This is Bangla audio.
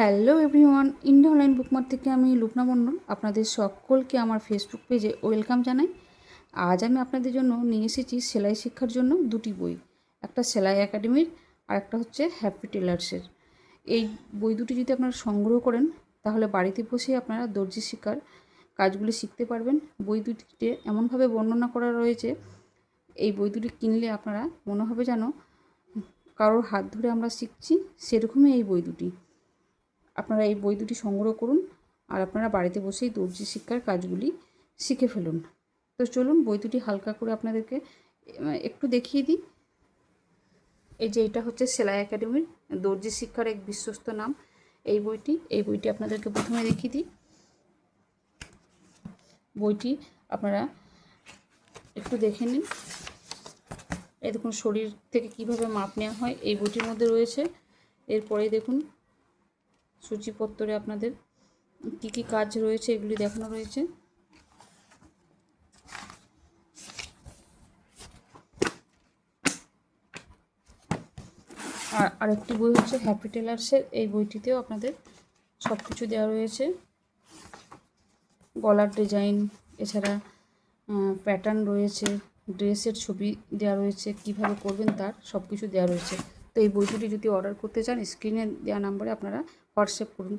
Hello everyone, India online Bookmart থেকে আমি লুপনা মণ্ডল, আপনাদের সকলকে আমার ফেসবুক পেজে ওয়েলকাম জানাই। আজ আমি আপনাদের জন্য নিয়ে এসেছি সেলাই শিক্ষার জন্য দুটি বই, একটা সেলাই একাডেমির আর একটা হচ্ছে হ্যাপি টেলার্সের এই বই দুটি যদি আপনারা সংগ্রহ করেন, তাহলে বাড়িতে বসেই আপনারা দর্জি শিক্ষার কাজগুলি শিখতে পারবেন। বই দুটিতে এমনভাবে বর্ণনা করা রয়েছে, এই বই দুটি কিনলে আপনারা মনে হবে যেন কারোর হাত ধরে আমরা শিখছি, সেরকমই এই বই দুটি। আপনারা এই বই দুটি সংগ্রহ করুন আর আপনারা বাড়িতে বসেই দর্জি শিক্ষার কাজগুলি শিখে ফেলুন। তো চলুন বই দুটি হালকা করে আপনাদেরকে একটু দেখিয়ে দিই। এই যে এটা হচ্ছে সেলাই একাডেমির দর্জি শিক্ষার এক বিশ্বস্ত নাম। এই বইটি এই বইটি আপনাদেরকে প্রথমে দেখিয়ে দিই। বইটি আপনারা একটু দেখে নিন। এই দেখুন, শরীর থেকে কীভাবে মাপ নেওয়া হয়, এই বইটির মধ্যে রয়েছে। এরপরে দেখুন সূচিপত্রে আপনাদের কী কী কাজ রয়েছে, এগুলি দেখানো রয়েছে। আর আরেকটি বই হচ্ছে হ্যাপি টেলার্সের এই বইটিতেও আপনাদের সব কিছু দেওয়া রয়েছে। গলার ডিজাইন, এছাড়া প্যাটার্ন রয়েছে ড্রেসের ছবি দেওয়া রয়েছে, কীভাবে করবেন তার সব কিছু দেওয়া রয়েছে। তো এই বইটি যদি অর্ডার করতে চান স্ক্রিনে দেওয়া নাম্বারে আপনারা হোয়াটসঅ্যাপ করুন